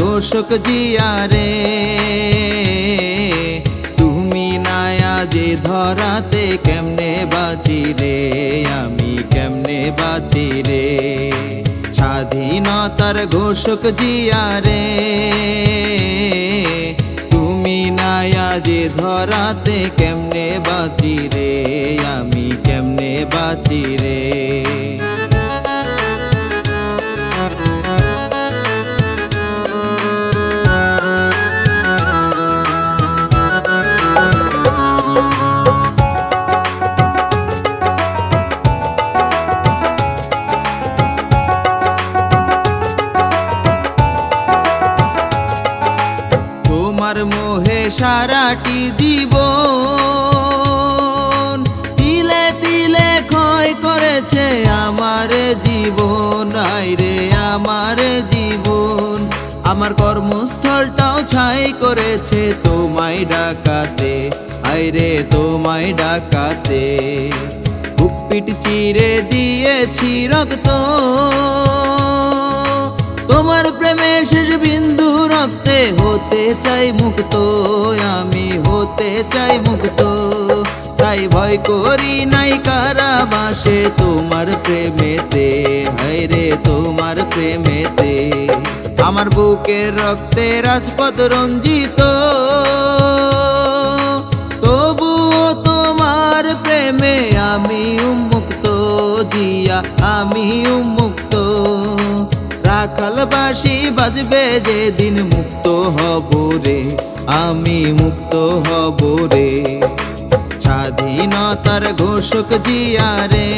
ঘোষক জিয়ারে, তুমি নায়া যে ধরাতে কেমনে বাঁচি রে আমি কেমনে বাঁচি রে স্বাধীনতার ঘোষক জিয়ারে, তুমি নায়া যে ধরাতে কেমনে বাঁচি রে আমি কেমনে বাঁচি সারাটি জীবন। তিলে তিলে ক্ষয় করেছে আমার জীবন। আইরে আমার জীবন। আমার কর্মস্থলটাও ছাই করেছে তোমায় ডাকাতে। আইরে তোমায় ডাকাতে। পিট চিরে দিয়েছি রক্ত। তোমার প্রেমে শেষ চাই মুক্ত, আমি হতে চাই মুক্ত। তাই ভয় করি নাই কারাবাসে, তোমার প্রেমেতে। হায়রে তোমার প্রেমেতে। আমার বুকের রক্তে রাজপথ রঞ্জিত। তবুও তোমার প্রেমে আমি উন্মুক্ত, জিয়া আমি উন্মুক্ত। রাখালবাসী বাজবে যেদিন মুক্ত হব রে, আমি মুক্ত হব রে। স্বাধীনতার ঘোষক জিয়ারে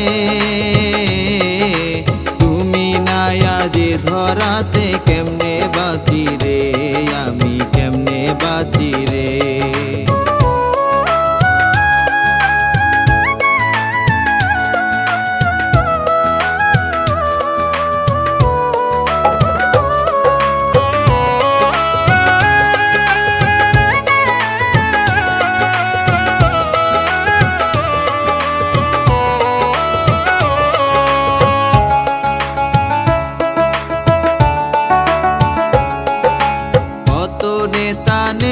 তুমি নায়া যে ধরাতে কেমনে বাঁচি রে, আমি কেমনে বাঁচি রে?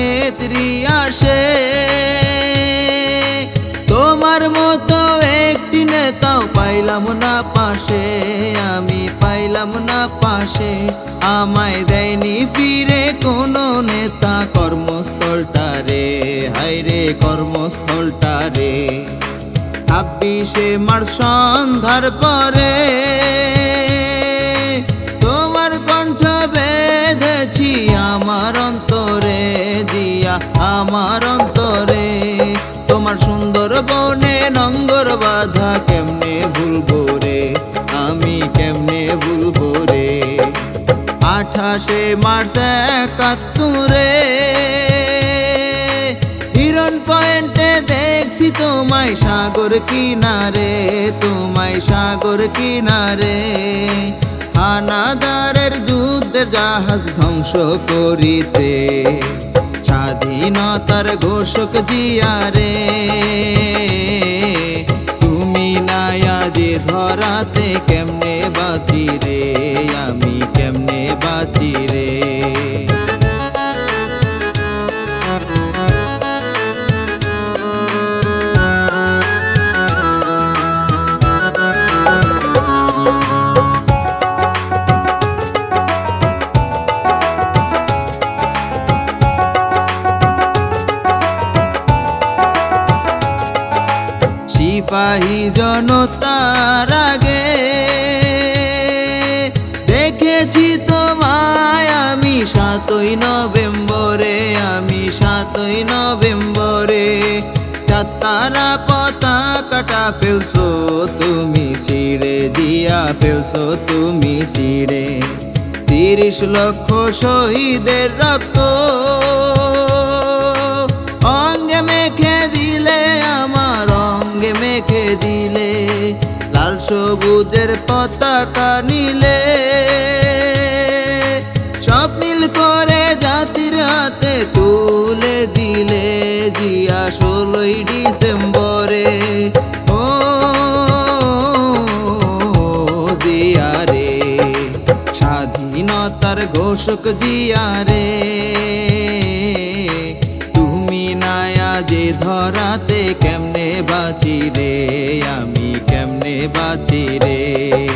নেত্রী আসে। তোমার মতো একটি নেতাও পাইলাম না পাশে। আমি পাইলাম না পাশে। আমায় দেয়নি ফিরে কোনো নেতা কর্মস্থলটা রে। হাইরে কর্মস্থলটা রে। ছাব্বিশে মার্চ সন্ধ্যার পরে তোমার কণ্ঠ বেঁধেছি আমার অন্তরে। দিয়া আমার অন্তরে, তোমার সুন্দর বনে নঙ্গর বাধা কেমনে ভুলবো রে? আমি কেমনে ভুলবো রে? আঠাশে মার্চ একাত্তরে হিরন পয়েন্টে দেখছি তোমায় সাগর কিনারে, তোমায় সাগর কিনারে। হানাদারের যুদ্ধের জাহাজ ধ্বংস করিতে। স্বাধীনতার ঘোষক জিয়ারে তুমি নায়া যে ধরাতে কেমনে সিপাহী জনতার আগে দেখেছি তোমায় আমি সাতই নভেম্বরে, আমি সাতই নভেম্বরে। চাতারা পতাকাটা ফেলছো, তুমি ছিঁড়ে দিয়া ফেলছো, তুমি ছিঁড়ে। তিরিশ লক্ষ শহীদের রক্ত সবুজের পতাকা নিলে সব নীল করে জাতির হাতে তুলে দিলে জিয়া ষোলোই ডিসেম্বরে। ও জিয়া রে, স্বাধীনতার ঘোষক জিয়ারে তুমি বাঁচি রে।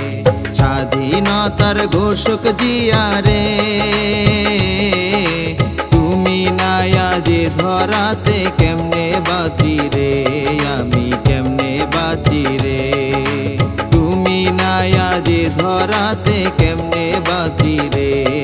স্বাধীনতার ঘোষক জিয়ারে তুমি নায়া যে ধরাতে কেমনে বাঁচি রে? আমি কেমনে বাঁচি রে? তুমি নায়া যে ধরাতে কেমনে বাঁচি রে?